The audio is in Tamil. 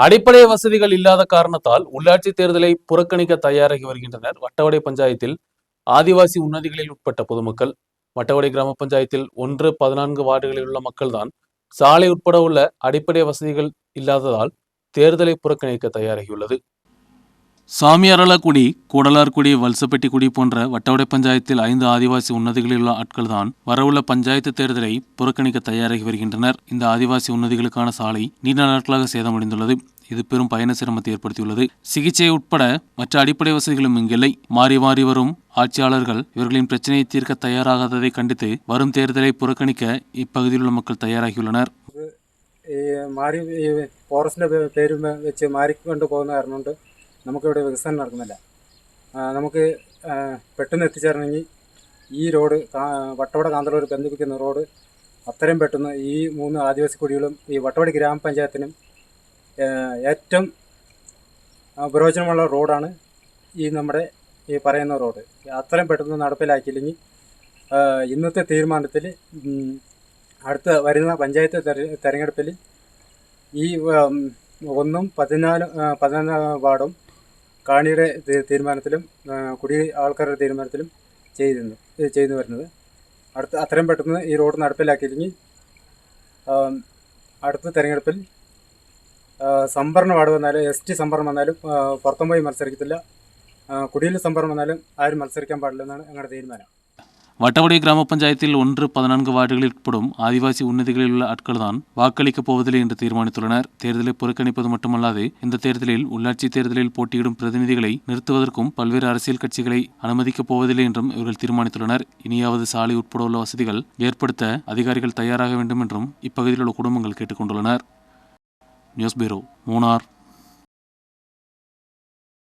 அடிப்படை வசதிகள் இல்லாத காரணத்தால் உள்ளாட்சி தேர்தலை புறக்கணிக்க தயாராகி வருகின்றனர். வட்டவடை பஞ்சாயத்தில் ஆதிவாசி உன்னதிகளில் உட்பட்ட பொதுமக்கள் வட்டவடை கிராம பஞ்சாயத்தில் ஒன்று பதினான்கு வார்டுகளில் உள்ள மக்கள்தான் சாலை உட்பட உள்ள அடிப்படை வசதிகள் இல்லாததால் தேர்தலை புறக்கணிக்க தயாராகியுள்ளது. சாமியாரலாக்குடி கூடலார்குடி வல்சப்பட்டிக்குடி போன்ற வட்டவடை பஞ்சாயத்தில் ஐந்து ஆதிவாசி உன்னதிகளில் உள்ள ஆட்கள் வரவுள்ள பஞ்சாயத்து தேர்தலை புறக்கணிக்க தயாராகி வருகின்றனர். இந்த ஆதிவாசி உன்னதிகளுக்கான சாலை நீண்ட நாட்களாக சேதமடைந்துள்ளது. இது பெரும் பயண சிரமத்தை ஏற்படுத்தியுள்ளது. சிகிச்சை உட்பட மற்ற அடிப்படை வசதிகளும் இங்கில்லை. மாறி மாறி வரும் ஆட்சியாளர்கள் இவர்களின் பிரச்சனையை தீர்க்க தயாராகாததை கண்டித்து வரும் தேர்தலை புறக்கணிக்க இப்பகுதியில் உள்ள மக்கள் தயாராகியுள்ளனர். മാറി ഫോറസ്റ്റിൻ്റെ പേര് വെച്ച് മാറിക്കൊണ്ട് പോകുന്ന നമുക്കിവിടെ വികസനം നടക്കുന്നില്ല. നമുക്ക് പെട്ടെന്ന് എത്തിച്ചേരണമെങ്കിൽ ഈ റോഡ് വട്ടവട കാന്തളൂർ ബന്ധിപ്പിക്കുന്ന റോഡ് അത്രയും പെട്ടെന്ന് ഈ മൂന്ന് ആദിവാസി കുടികളും ഈ വട്ടവട ഗ്രാമപഞ്ചായത്തിനും ഏറ്റവും പ്രയോജനമുള്ള റോഡാണ് ഈ നമ്മുടെ ഈ പറയുന്ന റോഡ്. അത്രയും പെട്ടെന്ന് നടപ്പിലാക്കിയില്ലെങ്കിൽ ഇന്നത്തെ തീരുമാനത്തിൽ അടുത്ത വരുന്ന പഞ്ചായത്ത് തെര- തെരഞ്ഞെടുപ്പിൽ ഈ ഒന്നും പതിനാല് പതിനൊന്നാം വാർഡും കാണിയുടെ തീരുമാനത്തിലും കുടി ആൾക്കാരുടെ തീരുമാനത്തിലും ചെയ്തിരുന്നു ചെയ്തു വരുന്നത്. അടുത്ത അത്രയും പെട്ടെന്ന് ഈ റോഡ് നടപ്പിലാക്കിയില്ലെങ്കിൽ അടുത്ത തെരഞ്ഞെടുപ്പിൽ സംഭരണം ആട് വന്നാലും എസ് ടി സംഭരണം വന്നാലും പുറത്തും പോയി മത്സരിക്കത്തില്ല. കുടിയിൽ സംഭരണം വന്നാലും ആരും മത്സരിക്കാൻ പാടില്ലെന്നാണ് ഞങ്ങളുടെ തീരുമാനം. வட்டவடை கிராம பஞ்சாயத்தில் ஒன்று பதினான்கு வார்டுகளில் உட்படும் ஆதிவாசி உன்னதிகளில் உள்ள ஆட்கள்தான் வாக்களிக்கப் போவதில்லை என்று தீர்மானித்துள்ளனர். தேர்தலை புறக்கணிப்பது மட்டுமல்லாது இந்த தேர்தலில் உள்ளாட்சி தேர்தலில் போட்டியிடும் பிரதிநிதிகளை நிறுத்துவதற்கும் பல்வேறு அரசியல் கட்சிகளை அனுமதிக்கப் போவதில்லை என்றும் இவர்கள் தீர்மானித்துள்ளனர். இனியாவது சாலை உட்பட உள்ள வசதிகள் ஏற்படுத்த அதிகாரிகள் தயாராக வேண்டும் என்றும் இப்பகுதியில் உள்ள குடும்பங்கள் கேட்டுக்கொண்டுள்ளனர். நியூஸ் பீரோ மூணார்.